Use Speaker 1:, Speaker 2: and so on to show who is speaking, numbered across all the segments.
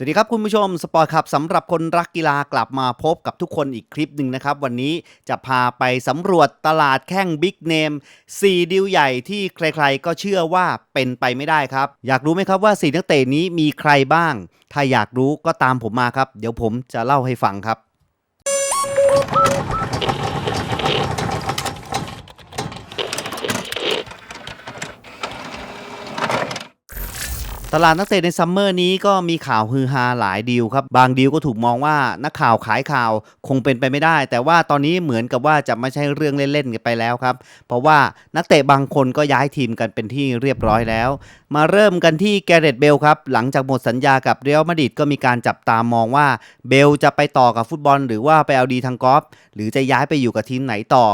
Speaker 1: สวัสดีครับคุณผู้ชมสปอร์ตครับสำหรับคนรักกีฬากลับมาพบกับทุกคนอีกคลิปหนึ่งนะครับ วันนี้จะพาไปสำรวจตลาดแข้งบิ๊กเนม4 ดิวใหญ่ที่ใครๆ ก็เชื่อว่าเป็นไปไม่ได้ครับ อยากรู้ไหมครับว่า 4 นักเตะนี้มีใครบ้าง ถ้าอยากรู้ก็ตามผมมาครับ เดี๋ยวผมจะเล่าให้ฟังครับ ตลาดนักเตะในซัมเมอร์นี้ก็มีข่าวฮือฮาหลายดีลครับ บางดีลก็ถูกมองว่านักข่าวขายข่าวคงเป็นไปไม่ได้ แต่ว่าตอนนี้เหมือนกับว่าจะไม่ใช่เรื่องเล่นๆกันไปแล้วครับ เพราะว่านักเตะบางคนก็ย้ายทีมกันเป็นที่เรียบร้อยแล้ว มาเริ่มกันที่แกเรตเบลครับ หลังจากหมดสัญญากับเรอัลมาดริดก็มีการจับตามองว่าเบลจะไปต่อกับฟุตบอล หรือว่าไปเอาดีทางกอล์ฟหรือจะย้ายไปอยู่กับทีมไหนต่อ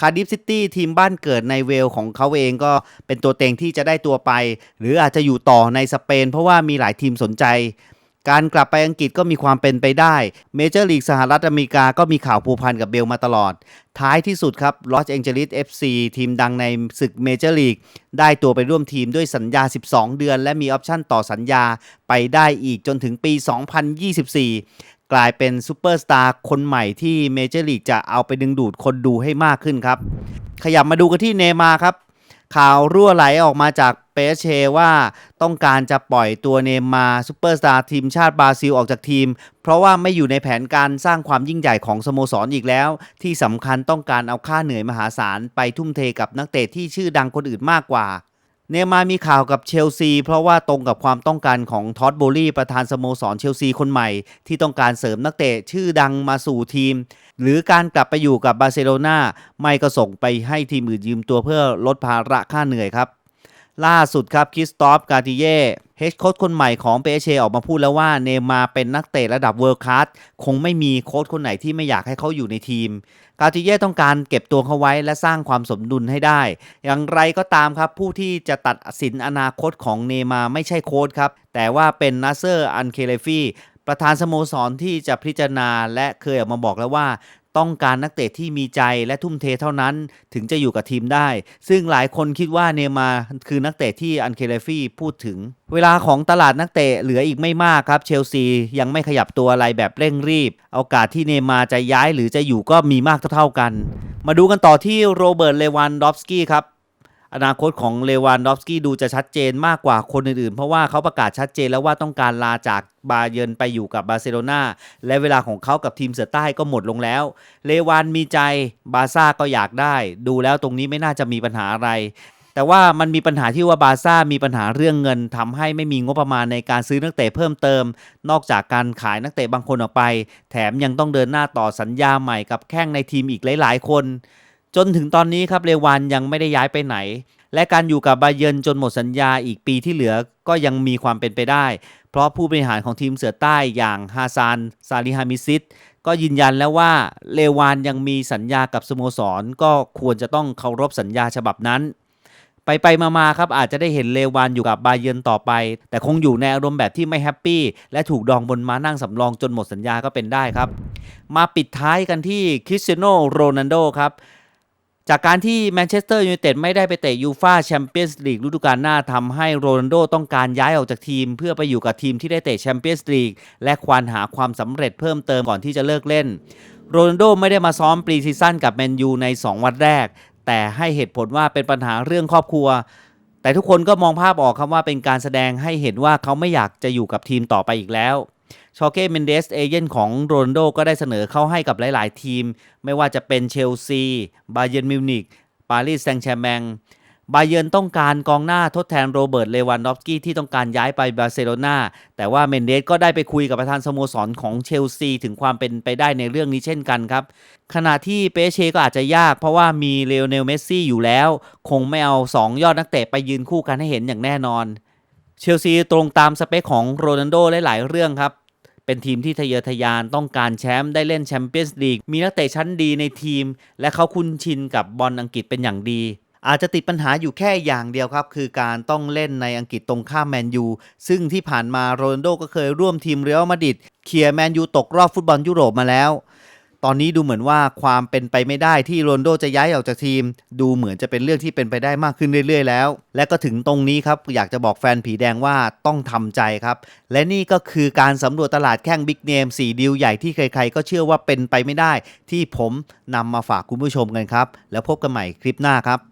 Speaker 1: คาร์ดิฟซิตี้ทีมบ้านเกิดในเวลของเขาเองก็เป็นตัวเต็งที่จะได้ตัวไป หรืออาจจะอยู่ต่อในสเปน เพราะว่ามีหลายทีมสนใจ การกลับไปอังกฤษก็มีความเป็นไปได้เมเจอร์ลีกสหรัฐอเมริกาก็มีข่าวผูกพันกับเบลมาตลอด ท้ายที่สุดครับลอสแองเจลิส FC ทีมดังในศึกเมเจอร์ลีกได้ตัวไปร่วมทีมด้วยสัญญา 12 เดือน และมีออปชั่นต่อสัญญาไปได้อีกจนถึงปี 2024 กลายเป็นซูเปอร์สตาร์คนใหม่ที่เมเจอร์ลีกจะเอาไปดึงดูดคนดูให้มากขึ้นครับ ขยับมาดูกันที่เนมาครับ ข่าวรั่วไหลออกมาจากเปเชว่าต้องการจะปล่อยตัวเนมาซูเปอร์สตาร์ทีมชาติบราซิลออกจากทีม เพราะว่าไม่อยู่ในแผนการสร้างความยิ่งใหญ่ของสโมสรอีกแล้ว ที่สำคัญต้องการเอาค่าเหนื่อยมหาศาลไปทุ่มเทกับนักเตะที่ชื่อดังคนอื่นมากกว่า เนย์มามีข่าวกับเชลซี เพราะว่าตรงกับความต้องการของท็อตโบลี่ประธานสโมสรเชลซีคนใหม่ ที่ต้องการเสริมนักเตะชื่อดังมาสู่ทีม หรือการกลับไปอยู่กับบาร์เซโลนาไม่ก็ส่งไปให้ทีมอื่นยืมตัวเพื่อลดภาระค่าเหนื่อยครับ ล่าสุดครับคริสตอฟกาติเย่เฮดโค้ชคนใหม่ของเปเชออกมาพูดแล้วว่าเนมาเป็นนักเตะระดับเวิร์คลาสคงไม่มีโค้ชคนไหนที่ไม่อยากให้เขาอยู่ในทีม กาติเย่ต้องการเก็บตัวเขาไว้และสร้างความสมดุลให้ได้ อย่างไรก็ตามครับ ผู้ที่จะตัดสินอนาคตของเนมาไม่ใช่โค้ชครับ แต่ว่าเป็นนาเซอร์อันเคเลฟีประธานสโมสรที่จะพิจารณาและเคยออกมาบอกแล้วว่า ต้องการนักเตะที่มีใจและทุ่มเทเท่านั้นถึงจะอยู่กับทีมได้ ซึ่งหลายคนคิดว่าเนมาคือนักเตะที่อันเคเลฟี่พูดถึง เวลาของตลาดนักเตะเหลืออีกไม่มากครับ เชลซียังไม่ขยับตัวอะไรแบบเร่งรีบ โอกาสที่เนมาจะย้ายหรือจะอยู่ก็มีมากเท่าๆกัน มาดูกันต่อที่โรเบิร์ตเลวันดอฟสกี้ครับ อนาคตของเลวานดอฟสกี้ดูจะชัดเจนมากกว่าคนอื่นๆ เพราะว่าเขาประกาศชัดเจนแล้วว่าต้องการลาจากบาเยนไปอยู่กับบาร์เซโลนาและเวลาของเขากับทีมเสือใต้ก็หมดลงแล้ว เลวานมีใจบาซ่าก็อยากได้ ดูแล้วตรงนี้ไม่น่าจะมีปัญหาอะไรแต่ว่ามันมีปัญหาที่ว่าบาซ่ามีปัญหาเรื่องเงินทำให้ไม่มีงบประมาณในการซื้อนักเตะเพิ่มเติม นอกจากการขายนักเตะบางคนออกไป แถมยังต้องเดินหน้าต่อสัญญาใหม่กับแข้งในทีมอีกหลาย ๆ คน จนถึงตอนนี้ครับเลวานยังไม่ได้ย้ายไปไหน และการอยู่กับบาเยินจนหมดสัญญาอีกปีที่เหลือก็ยังมีความเป็นไปได้ เพราะผู้บริหารของทีมเสือใต้อย่างฮาซานซาลิฮามิซิดก็ยืนยันแล้วว่าเลวานยังมีสัญญากับสโมสร ก็ควรจะต้องเคารพสัญญาฉบับนั้น ไปไปมามาครับอาจจะได้เห็นเลวานอยู่กับบาเยิร์นต่อไป แต่คงอยู่ในอารมณ์แบบที่ไม่แฮปปี้และถูกดองบนม้านั่งสำรองจนหมดสัญญาก็เป็นได้ครับ มาปิดท้ายกันที่คริสเตียโนโรนัลโดครับ จากการที่แมนเชสเตอร์ยูไนเต็ดไม่ได้ไปเตะยูฟาแชมเปี้ยนส์ลีกฤดูกาลหน้าทำให้โรนัลโดต้องการย้ายออกจากทีม เพื่อไปอยู่กับทีมที่ได้เตะแชมเปี้ยนส์ลีกและควานหาความสำเร็จเพิ่มเติมก่อนที่จะเลิกเล่น โรนัลโดไม่ได้มาซ้อมปรีซีซั่นกับแมนยูใน 2 วันแรก แต่ให้เหตุผลว่าเป็นปัญหาเรื่องครอบครัว แต่ทุกคนก็มองภาพออกครับว่าเป็นการแสดงให้เห็นว่าเขาไม่อยากจะอยู่กับทีมต่อไปอีกแล้ว ชอเก้เมนเดสเอเจนต์ของโรนโดก็ได้เสนอเข้าให้กับหลาย ๆ ทีม ไม่ว่าจะเป็นเชลซี บาเยิร์นมิวนิกปารีสแซงต์แชร์แมงบาเยิร์นต้องการกองหน้าทดแทนโรเบิร์ตเลวันดอฟสกี้ที่ต้องการย้ายไปบาร์เซโลนาแต่ว่าเมนเดสก็ได้ไปคุยกับประธานสโมสรของเชลซีถึงความเป็นไปได้ในเรื่องนี้เช่นกันครับ ขณะที่เปเชก็อาจจะยากเพราะว่ามีเลโอเนลเมสซี่อยู่แล้ว คงไม่เอา 2 ยอดนักเตะไปยืนคู่กันให้เห็นอย่างแน่นอน เชลซีตรงตามสเปคของโรนัลโดหลายๆเรื่องครับ เป็นทีมที่ทะเยอทะยานต้องการแชมป์ได้เล่นแชมเปี้ยนส์ลีกมีนักเตะชั้นดีในทีม และเขาคุ้นชินกับบอลอังกฤษเป็นอย่างดี อาจจะติดปัญหาอยู่แค่อย่างเดียวครับ คือการต้องเล่นในอังกฤษตรงข้ามแมนยูซึ่งที่ผ่านมาโรนัลโดก็เคยร่วมทีมเรอัลมาดริดเคลียร์แมนยูตกรอบฟุตบอลยุโรปมาแล้ว ตอนนี้ดูเหมือนว่าความเป็นไปไม่ได้ที่โรนโดจะย้ายออกจากทีม ดูเหมือนจะเป็นเรื่องที่เป็นไปได้มากขึ้นเรื่อย ๆ แล้ว และก็ถึงตรงนี้ครับ อยากจะบอกแฟนผีแดงว่าต้องทำใจครับ และนี่ก็คือการสำรวจตลาดแข้งบิ๊กเนม4ดีลใหญ่ที่ใคร ๆ ก็เชื่อว่าเป็นไปไม่ได้ ที่ผมนำมาฝากคุณผู้ชมกันครับ แล้วพบกันใหม่คลิปหน้าครับ